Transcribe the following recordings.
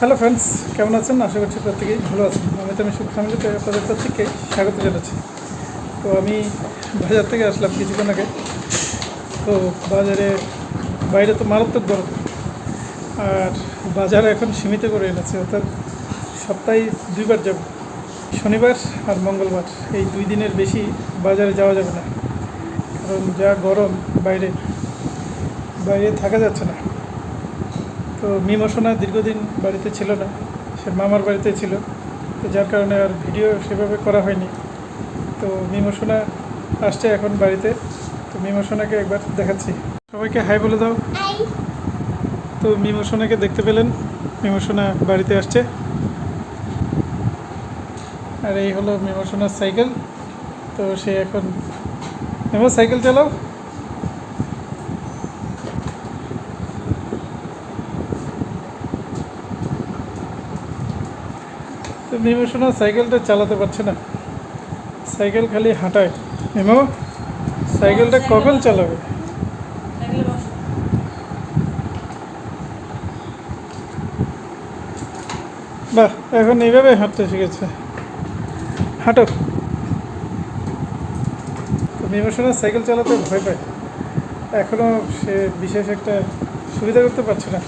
Hello friends কেমন আছেন? আশা করছি প্রত্যেকেই ভালো আছেন। আমি তো আমি সুখ ফ্যামিলিতে আপনাদের প্রত্যেককে স্বাগত জানাচ্ছি। তো আমি বাজার থেকে আসলাম কিছুক্ষণ আগে। তো বাজারে বাইরে তো মারাত্মক গরম। আর বাজার এখন সীমিত করে এনেছে, অর্থাৎ সপ্তাহে দুইবার যাব। শনিবার আর মঙ্গলবার, এই দুই দিনের বেশি বাজারে যাওয়া যাবে না। কারণ যা গরম বাইরে বাইরে থাকা যাচ্ছে না। তো মিমোশনা দীর্ঘদিন বাড়িতে ছিল না সে মামার বাড়িতে ছিল তো যার কারণে আর ভিডিও সেভাবে করা হয়নি। তো মিমোশনা আসছে এখন বাড়িতে তো মিমোশনাকে একবার দেখাচ্ছি। সবাইকে হাই বলে দাও। তো মিমোশনাকে দেখতে পেলেন মিমোশনা বাড়িতে আসছে। আর এই হলো মিমোশনার সাইকেল তো সে এখন মিমো সাইকেল চালাও। তো মিমোশনা সাইকেলটা চালাতে পারছে না। সাইকেল খালি হাঁটায়। মিমো সাইকেলটা কখন চালাবে? বাহ এখন এইভাবে হাঁটতে শিখেছে। হাঁটো। বিমর্শনা সাইকেল চালাতে ভয় পায়। এখনও সে বিশেষ একটা সুবিধা করতে পারছে না।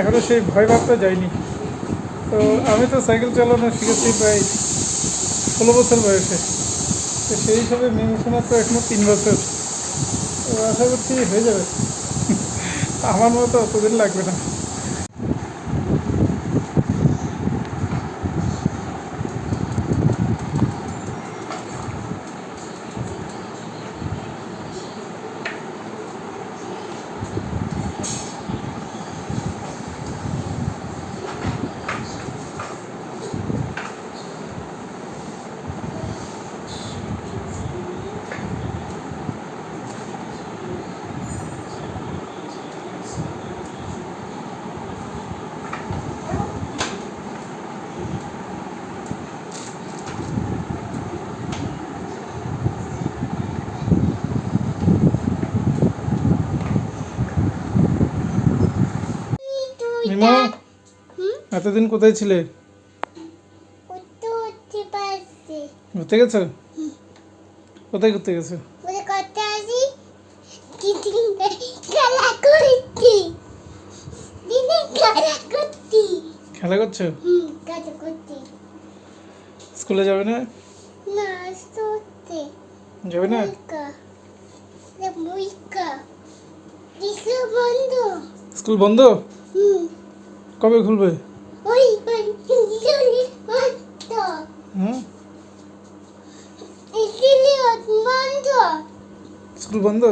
এখনও সেই ভয় ভাবটা যায়নি। তো আমি তো সাইকেল চালানো শিখেছি প্রায় ষোলো বছর বয়সে। তো সেই হিসাবে মিমোশনার তো এখনও তিন বছর। আশা করছি হয়ে যাবে। আমার মতো অতদিন লাগবে না। মিমো এতদিন কোথায় ছিলে? ঘুরতে গেছো? কোথায় ঘুরতে গেছো? খেলা করছি। স্কুলে যাবে না? যাবে না? স্কুল বন্ধ? হুম। কবে খুলবে? বন্ধ। স্কুল বন্ধ।